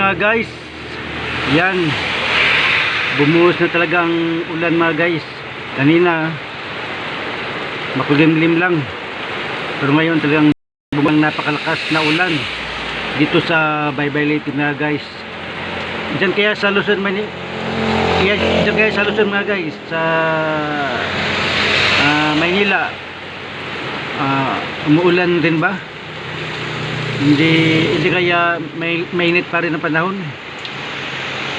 mga guys. Yan. Bumuhos na talagang ulan mga guys. Kanina makulimlim lang. Pero ngayon talagang bumang napakalakas na ulan dito sa Baybay Leyte mga guys. Diyan kaya sa Luzon Mani kaya diyan kaya sa Luzon mga guys sa ah, Maynila ah, umuulan din ba? Hindi hindi kaya may mainit pa rin ang panahon.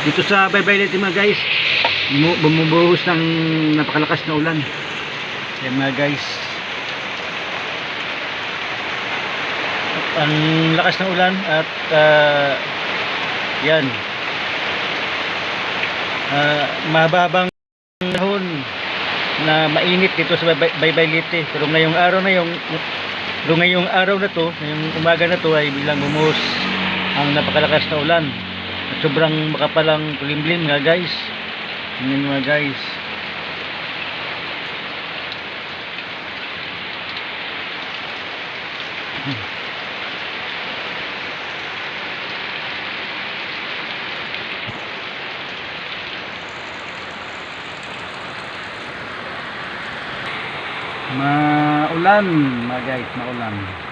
Dito sa Baybay Leyte mga guys, bumu- bumubuhos ng napakalakas na ulan. Yan mga guys. Ang lakas ng ulan at ah, yan. Ah, mahababang panahon na mainit dito sa Baybay Leyte. Pero ngayong araw na yung pero ngayong araw na to, ngayong umaga na to ay bilang bumuhos ang napakalakas na ulan. At sobrang makapalang kulimlim nga guys. Tingnan mga guys. Maulan, mga guys, maulan.